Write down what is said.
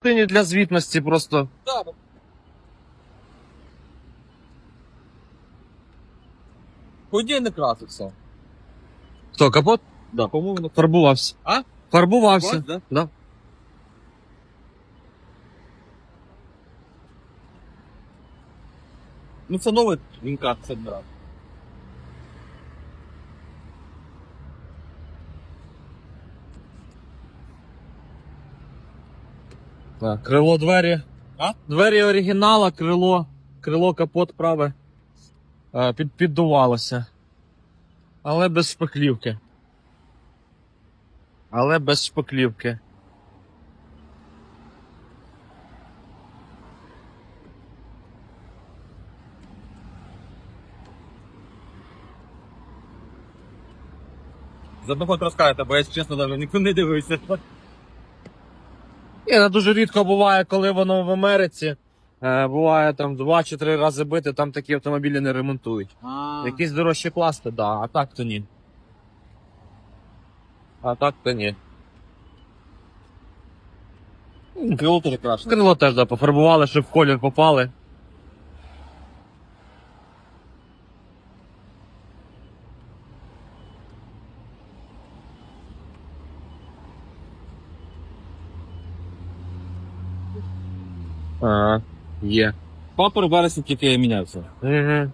Ти для звітності просто. Да. Ході не красився. Хто, капот? Да, по-моєму, не Фарбувався. А? Фарбувався. Бач, да? Да. Ну це новий вінка, це брат. Так, крило двері. А? Двері оригінала, крило, крило капот праве. Е, Під, піддувалося. Але без шпаклівки. Але без шпаклівки. За одного розкажете, бо я чесно навіть ніхто не дивився. Ні, дуже рідко буває, коли воно в Америці. Е, буває там два чи три рази бити, там такі автомобілі не ремонтують. А, Якісь дорожчі класти, да, а так то ні. А так то ні. крило теж краще. Крило теж да, пофарбували, щоб в колір попали. А, є. Папор вересні тільки мінявся. Угу.